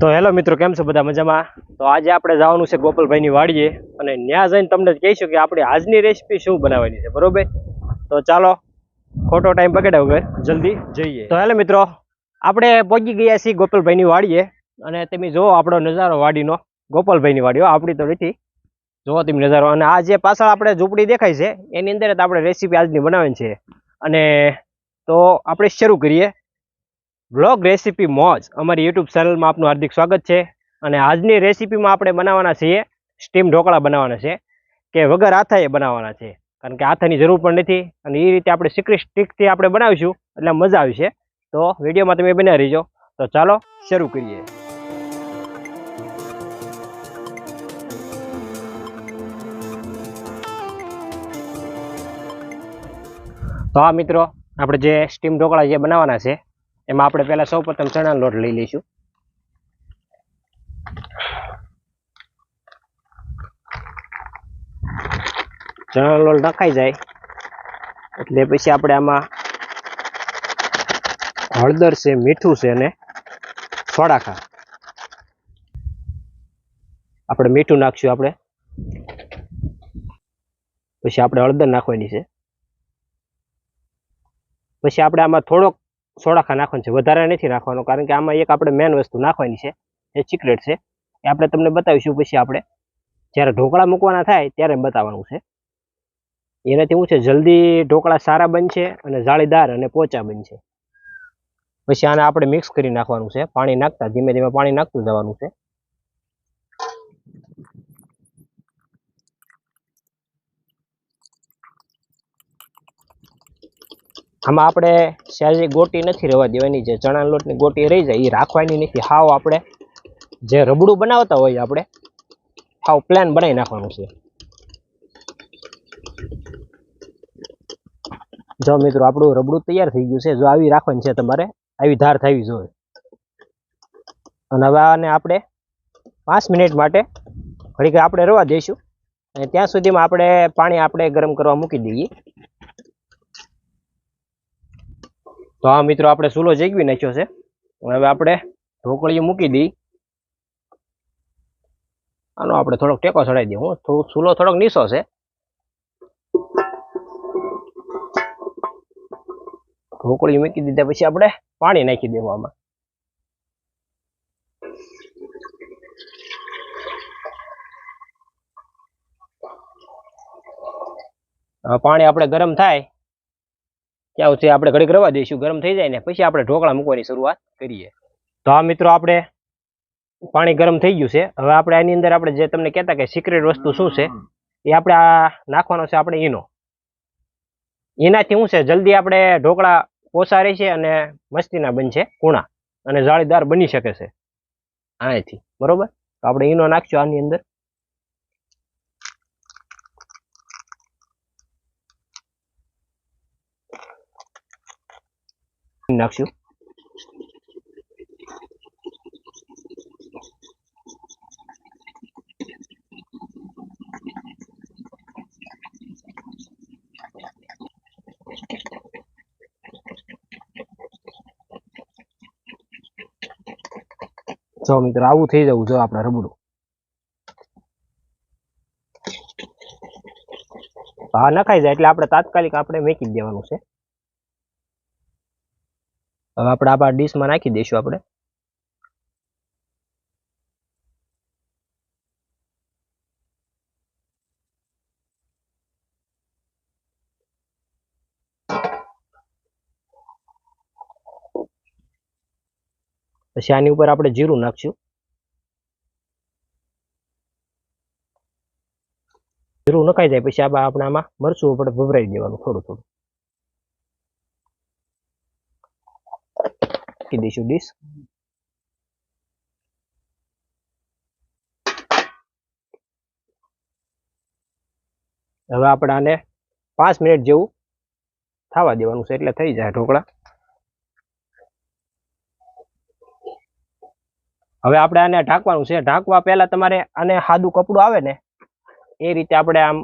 તો હેલો મિત્રો, કેમ છો બધા મજામાં? તો આજે આપણે જવાનું છે ગોપાલભાઈની વાડીએ અને ત્યાં જઈને તમને કહીશું કે આપણે આજની રેસીપી શું બનાવવાની છે, બરોબર? તો ચાલો, ખોટો ટાઈમ બગાડ્યા વગર જલ્દી જઈએ. તો હેલો મિત્રો, આપણે પહોંચી ગયા છીએ ગોપાલભાઈની વાડીએ અને તમે જુઓ આપણો નજારો વાડીનો, ગોપાલભાઈની વાડીઓ, આપણી તો નથી. જુઓ તમે નજારો, અને આ જે પાછળ આપણે ઝૂંપડી દેખાય છે, એની અંદર આપણે રેસીપી આજની બનાવવાની છે. અને તો આપણે શરૂ કરીએ. બ્લોગ રેસીપી મોજ. અમારી યુટ્યુબ ચેનલમાં આપનું હાર્દિક સ્વાગત છે. અને આજની રેસીપીમાં આપણે બનાવવાના છીએ સ્ટીમ ઢોકળા બનાવવાના છે કે વગર હાથાએ બનાવવાના છે. કારણ કે આથાની જરૂર પણ નથી અને એ રીતે આપણે સિક્રી સ્ટીકથી આપણે બનાવીશું એટલે મજા આવશે. તો વિડીયોમાં તમે બનાવી રહીજો. તો ચાલો શરૂ કરીએ. તો આ મિત્રો, આપણે જે સ્ટીમ ઢોકળા જે બનાવવાના છે એમાં આપણે પહેલા સૌ પ્રથમ ચણાનો લોટ લઈ લઈશું. ચણાનો લોટ નખાઈ જાય, એટલે પછી આપણે આમાં હળદર છે, મીઠું છે અને સોડાખા આપણે મીઠું નાખશું આપણે. પછી આપણે હળદર નાખવાની છે. પછી આપણે આમાં થોડોક સોડાખા નાખવાનું છે. વધારે નથી નાખવાનું, કારણ કે આમાં એક આપણે મેન વસ્તુ નાખવાની છે. એ સિક્રેટ છે. એ આપણે તમને બતાવીશું પછી આપણે. જ્યારે ઢોકળા મૂકવાના થાય ત્યારે બતાવવાનું છે. એનાથી શું છે, જલ્દી ઢોકળા સારા બનશે અને જાળીદાર અને પોચા બનશે. પછી આને આપણે મિક્સ કરી નાખવાનું છે. પાણી નાખતા ધીમે ધીમે પાણી નાખતું જવાનું છે. આમાં આપણે સહેજી ગોટી નથી રહેવા દેવાની, જે ચણાના લોટની ગોટી રહી જાય એ રાખવાની નથી. હાવ આપણે જે રબડું બનાવતા હોય આપણે, હાવ પ્લાન બનાવી નાખવાનું છે. જો મિત્રો, આપણું રબડું તૈયાર થઈ ગયું છે, જો આવી રાખવાની છે તમારે, આવી ધાર થવી જોઈએ. અને હવે આને આપણે પાંચ મિનિટ માટે ઘડીક આપણે રવા દઈશું. અને ત્યાં સુધીમાં આપણે પાણી આપણે ગરમ કરવા મૂકી દઈએ. તો આ મિત્રો આપણે ચૂલો જગવી નાખ્યો છે. હવે આપણે ઢોકળીઓ મૂકી દઈ આનો આપણે થોડોક ટેકો ચડાવી દઈએ. હું થોડુંક ચૂલો થોડોક નીસો છે. ઢોકળી મૂકી દીધા પછી આપણે પાણી નાખી દેવું આમાં. પાણી આપણે ગરમ થાય. ત્યાં સુધી આપણે ઘડીક રવા દઈશું, ગરમ થઈ જાય ને પછી આપણે ઢોકળા મૂકવાની શરૂઆત કરીએ. તો આ મિત્રો આપણે પાણી ગરમ થઈ ગયું છે. હવે આપણે આની અંદર આપણે જે તમને કહેતા કે સિક્રેટ વસ્તુ શું છે, એ આપણે આ નાખવાનો છે આપણે ઈનો. એનાથી શું છે, જલ્દી આપણે ઢોકળા પોસા રહેશે અને મસ્તીના બનશે કૂણા અને જાળીદાર બની શકે છે. આનાથી. બરોબર? તો આપણે ઈનો નાખશું આની અંદર. નાખશું. જો મિત્રો, આવું થઈ જવું જો આપણે રબડું હા, નખાઈ જાય એટલે આપણે તાત્કાલિક આપણે મેકી દેવાનું છે. હવે આપણે આપણા ડીશમાં નાખી દઈશું આપણે. પછી આની ઉપર આપણે જીરું નાખશું. જીરું નખાઈ જાય, પછી આપણે આમાં મરચું આપણે ભભરાઈ દેવાનું થોડું થોડું. મૂકી દઈશું ડીશ હવે આપણે આને પાંચ મિનિટ જેવું થવા દેવાનું છે, એટલે થઈ જાય ઢોકળા. હવે આપણે આને ઢાંકવાનું છે. ઢાંકવા પહેલા તમારે આને સાદું કપડું આવે ને, એ રીતે આપણે આમ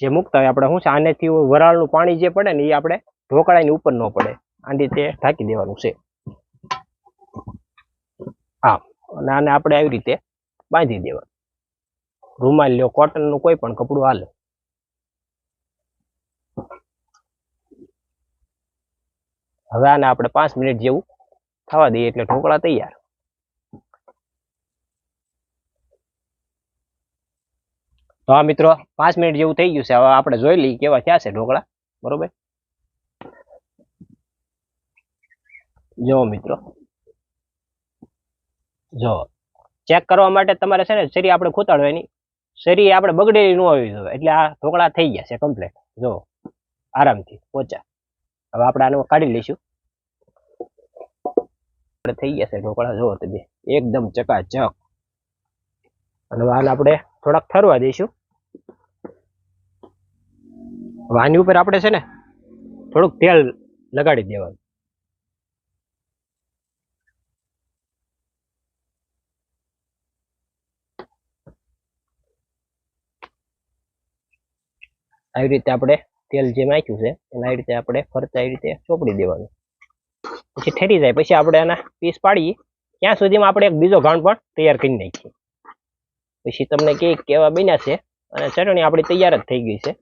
જે મૂકતા હોય, આપણે શું છે, આનેથી વરાળનું પાણી જે પડે ને, એ આપણે ઢોકળાની ઉપર ન પડે. આ રીતે ઢાંકી દેવાનું છે. હા અને આને આપણે આવી રીતે બાંધી દેવાનું. રૂમાલ લ્યો કોટનનું કોઈ પણ કપડું હાલે. હવે આને આપણે પાંચ મિનિટ જેવું થવા દઈએ એટલે ઢોકળા તૈયાર. તો આ મિત્રો પાંચ મિનિટ જેવું થઈ ગયું છે. હવે આપણે જોઈ લઈએ કેવા થયા છે ઢોકળા. બરોબર? જો મિત્રો જો ચેક કરવા માટે તમારે છે ને શેરી આપણે ખૂતાડવાની. શેરી આપણે બગડેલી ન હોવી જોઈએ, એટલે આ ઢોકળા થઈ ગયા છે કમ્પ્લીટ જો, આરામથી પોચા. હવે આપણે આને કાઢી લઈશું. આપણે થઈ ગયા છે ઢોકળા જુઓ તમે એકદમ ચકાચક. અને આને આપણે થોડાક ઠરવા દઈશું. વાની ઉપર આપણે છે ને થોડુંક તેલ લગાડી દેવાનું. આવી રીતે આપણે તેલ જે નાખ્યું છે, એને આવી રીતે આપણે ફરતા આવી રીતે ચોપડી દેવાનું. પછી ઠેરી જાય, પછી આપણે આના પીસ પાડીએ, ત્યાં સુધીમાં આપણે એક બીજો ઘાણ પણ તૈયાર કરી નાખીએ. પછી તમને કે કેવા બન્યા છે, અને ચટણી આપણી તૈયાર જ થઈ ગઈ છે.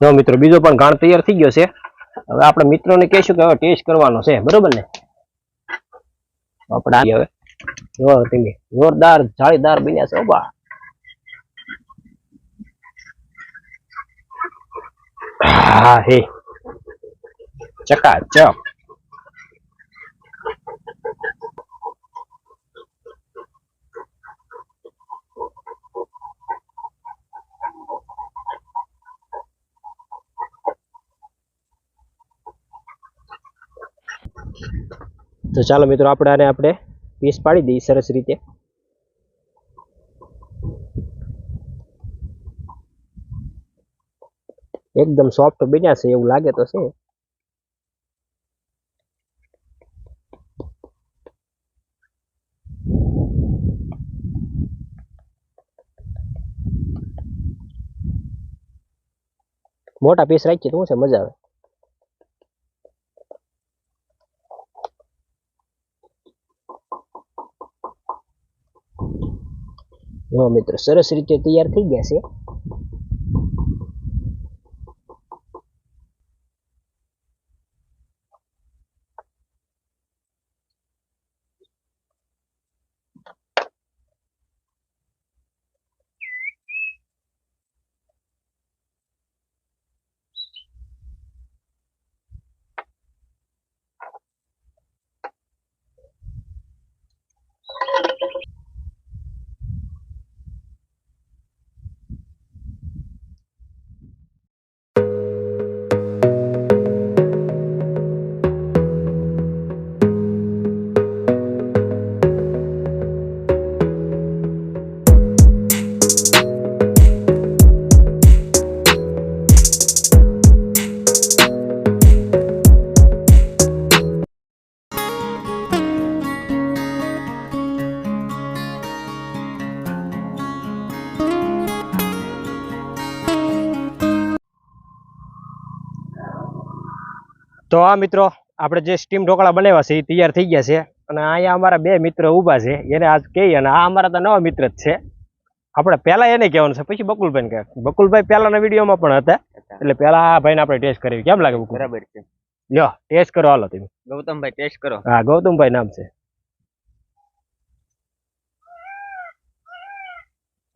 જો મિત્રો, બીજો પણ ઘાણ તૈયાર થઈ ગયો છે. હવે આપણે મિત્રોને કહીશું કે હવે ટેસ્ટ કરવાનો છે. બરોબર ને? આપણે હવે. જો તમે જોરદાર જાળીદાર બન્યા છે ઓબા હા, હે. ચકાચક. તો ચાલો મિત્રો, આપણે આને આપણે પીસ પાડી દઈએ સરસ રીતે. એકદમ સોફ્ટ બન્યા છે, એવું લાગે તો છે. મોટા પીસ રાખીએ તો શું છે, મજા આવે. જો મિત્રો સરસ રીતે તૈયાર થઈ ગયા છે. તો આ મિત્રો આપણે જે સ્ટીમ ઢોકળા બનાવ્યા છે એ તૈયાર થઈ ગયા છે. અને અહીંયા અમારા બે મિત્ર ઊભા છે એને આજ કહીએ અને આ અમારા તો નવા મિત્ર જ છે. આપણે પહેલા એને કહેવાનું છે પછી બકુલભાઈ કહે બકુલભાઈ પહેલાના વિડીયોમાં પણ હતા એટલે પહેલા આ ભાઈને આપણે ટેસ્ટ કરવી. કેમ લાગે બકુલ? બરાબર છે. લ્યો ટેસ્ટ કરો હાલો તમે. ગૌતમભાઈ ટેસ્ટ કરો. હા ગૌતમભાઈ નામ છે.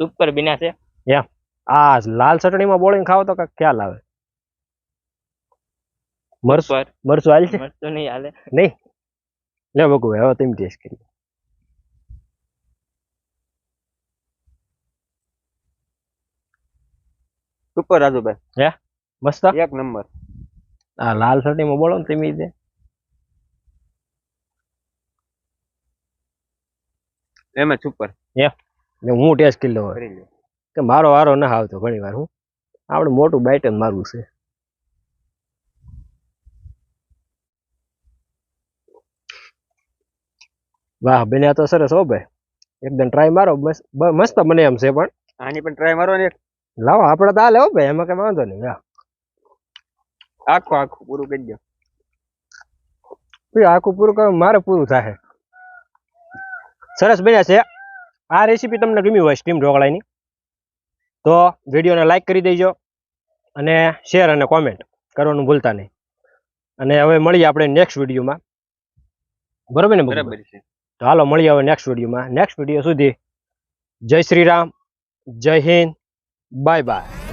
સુપર બિના છે. યા આ લાલ ચટણીમાં બોળીને ખાવ તો ખ્યાલ આવે. મરસું પર. મરસું હાલ છે? મસ્ત નહીં હાલે. નહીં? લે બકુભાઈ હવે તમે ટેસ્ટ કરી સુપર રાજુભાઈ. મસ્ત? એક નંબર. આ લાલ ચટણીમાં બોલો ને તમે રીતે. એમાં સુપર. ને હું ટેસ્ટ કરી લઉં. કે મારો વારો ના આવતો ઘણી વાર હું. આપણે મોટું બાઈટ જ મારવું છે. વાહ બેને આ તો સરસ હો ભાઈ. એકદમ ટ્રાય મારો મસ્ત મસ્ત મને એમ છે પણ. આની પણ ટ્રાય મારો ને લાવો આપણે તો હાલે હો ભાઈ એમાં કઈ વાંધો નહીં હા આખું આખું પૂરું કરી દો. આખું પૂરું કરવા મારે પૂરું થાય સરસ બન્યા છે. આ રેસીપી તમને ગમી હોય સ્ટીમ ઢોકળાની તો વિડીયોને લાઇક કરી દેજો અને શેર અને કોમેન્ટ કરવાનું ભૂલતા નહીં. અને હવે મળીએ આપણે નેક્સ્ટ વિડીયોમાં. બરોબર ને બરાબર છે. તો હાલો મળીએ હવે નેક્સ્ટ વિડીયોમાં નેક્સ્ટ વીડિયો સુધી. જય શ્રી રામ. જય હિન્દ. Bye bye